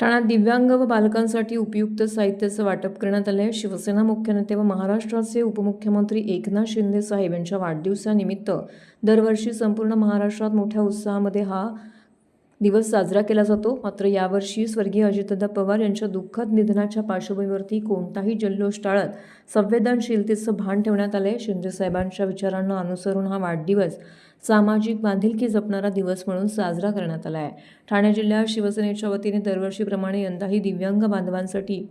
ठाण्यात दिव्यांग व बालकांसाठी उपयुक्त साहित्याचं वाटप करण्यात आलं आहे शिवसेना मुख्य नेते व महाराष्ट्राचे उपमुख्यमंत्री एकनाथ शिंदे साहेब यांच्या वाढदिवसानिमित्त दरवर्षी संपूर्ण महाराष्ट्रात मोठ्या उत्साहामध्ये हा दिवस साजरा केला जातो. मात्र यावर्षी स्वर्गीय अजितदादा पवार यांच्या दुःखद निधनाच्या पार्श्वभूमीवरती कोणताही जल्लोष टाळत संवेदनशीलतेचं भान ठेवण्यात आलंय. आहे साहेबांच्या विचारांना अनुसरून हा वाढदिवस सामाजिक बांधिलकी जपणारा दिवस म्हणून साजरा करण्यात आला आहे ठाणे जिल्ह्यात शिवसेनेच्या वतीने दरवर्षीप्रमाणे यंदाही दिव्यांग बांधवांसाठी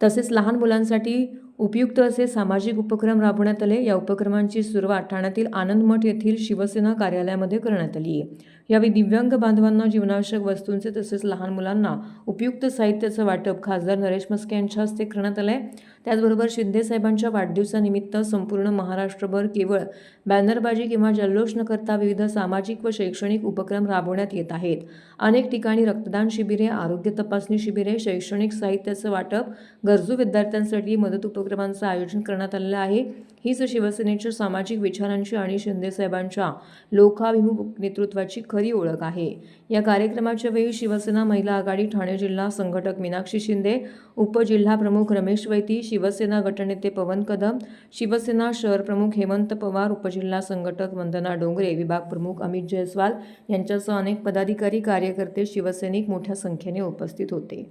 तसेच लहान मुलांसाठी उपयुक्त असे सामाजिक उपक्रम राबवण्यात आले. या उपक्रमांची सुरुवात ठाण्यातील आनंदमठ येथील शिवसेना कार्यालयामध्ये करण्यात आली. आहे यावेळी दिव्यांग बांधवांना जीवनावश्यक वस्तूंचे तसेच लहान मुलांना उपयुक्त साहित्याचं वाटप खासदार नरेश मस्के यांच्या हस्ते करण्यात आलंय त्याचबरोबर शिंदेसाहेबांच्या वाढदिवसानिमित्त संपूर्ण महाराष्ट्रभर केवळ बॅनरबाजी किंवा जल्लोष न करता विविध सामाजिक व शैक्षणिक उपक्रम राबवण्यात येत आहेत. अनेक ठिकाणी रक्तदान शिबिरे आरोग्य तपासणी शिबिरे शैक्षणिक साहित्याचं वाटप गरजू विद्यार्थ्यांसाठी मदत उपक्रमांचं आयोजन करण्यात आलेलं आहे. हीच शिवसेनेच्या सामाजिक विचारांची आणि शिंदेसाहेबांच्या लोकाभिमुख नेतृत्वाची खरी ओळख आहे. या कार्यक्रमाच्या वेळी शिवसेना महिला आघाडी ठाणे जिल्हा संघटक मीनाक्षी शिंदे उपजिल्हा प्रमुख रमेश वैती शिवसेना गटनेते पवन कदम शिवसेना शहर प्रमुख हेमंत पवार उपजिल्हा संघटक वंदना डोंगरे विभाग प्रमुख अमित जयस्वाल यांच्यासह अनेक पदाधिकारी कार्यकर्ते शिवसैनिक मोठ्या संख्येने उपस्थित होते.